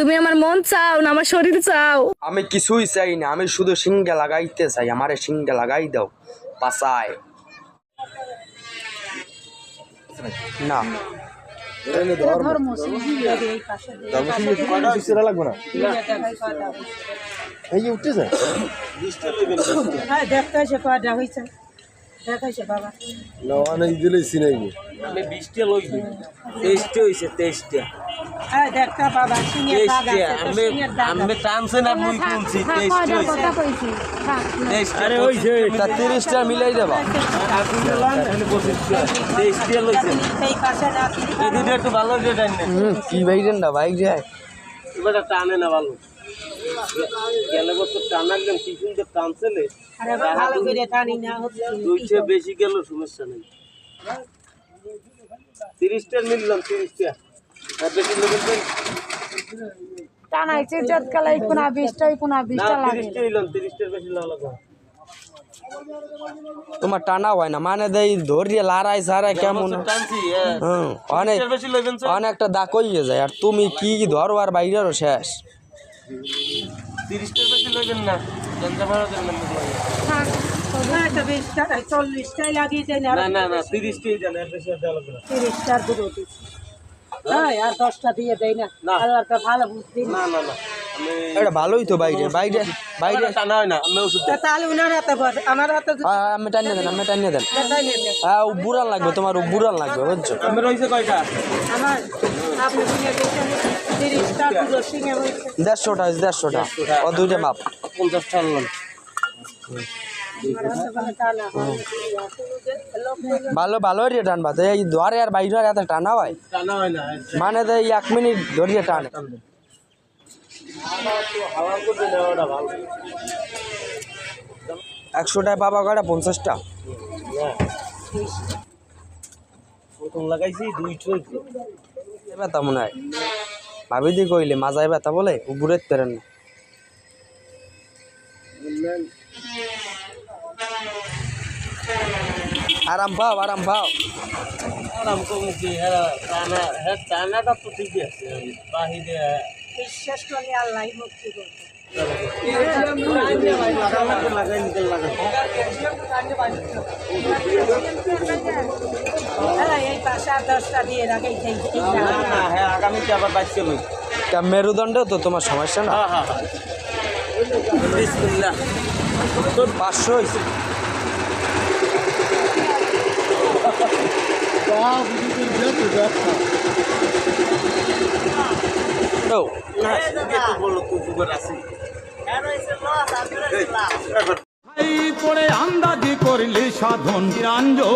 তুমি আমার মন চাও না আমার শরীর চাও। আমি কিছুই চাই না আমি শুধু সিঙ্গে লাগাইতে চাই আমারে সিঙ্গে লাগাই দাও পাশায় না। এই যে উঠতেছে হ্যাঁ দেখতে হয়েছে কয়টা হয়েছে বাবা না অনেক দিলেই চিনাইবে আমি বিশটা লইছি তেইশটা হয়েছে তেইশটা। হ্যাঁ তো তা তিরিশটা মিলাই দেবা। একটু ভালো কি বাইরেন না বাইক যায়। এবার টানে না ভালো। গেলে বছর টানালাম কি সুন্দর টানছেলে আরে ভালো করে টানি না হচ্ছে দুইটা বেশি গেল সমস্যা নেই। তিরিশটা নিলাম তিরিশটা। তো? টানাইছে যৎকালাই কোনা বিশটাই কোনা বিশটা লাগে। তোমার টানা হয় না মানে দেই ধরিয়ে লারাই সারাই কেমন হ্যাঁ। অনেক অনেকটা দাগ হয়ে যায় আর তুমি কি ধরো আর বাইরেরও শেষ। তিরিশটার বেশি লইবেন না হ্যাঁ বিশটা চল্লিশটাই লাগিয়ে দেয় না না না না তিরিশটাই দেন এর বেশি আর দেওয়া লাগবে না। তিরিশটার দুটো হ্যাঁ আর দশটা দিয়ে দেয় না। না। আল্লাহ ভালো বুঝছি না না না। এটা ভালোই তো বাইরে। বাইরে বাইরে বাইরে টানা হয় না আমি ওষুধ তাহলে উনার হাতে আমার হাতে আমি টানিয়ে দেন আমি টানিয়ে। হ্যাঁ ও বুড়ান লাগবে তোমার ও বুড়ান লাগবে বুঝছ? আমি রয়েছে কয়টা? আমার আপনি দেড়শোটা দেড়শোটা। ও দুইটা মাপ পঞ্চাশটা আনলাম। ভালো ভালো রে টানবা। তো এই ধরে আর বাইরে আর এত টানা হয়? মানে তো এই এক মিনিট ধরিয়ে টানে। একশোটায় পাবা কয়টা? পঞ্চাশটা। প্রথম লাগাইছি দুই চলছে ব্যথা মনে হয়। ভাবি দি কইলে মাজায় ব্যথা বলে বুড়ে পেরেন না। আরাম পাও আরাম পাও। আরাম কমু কি হ্যাঁ হ্যাঁ টানাটা তো ঠিকই আছে। বাহিরে বিশ্বাস করলে আল্লাহ মুক্তি করবে। লাগাই নিতে লাগাই হ্যাঁ এই পাশে আর পড়ে আন্দাজি করলি সাধন নিরঞ্জন।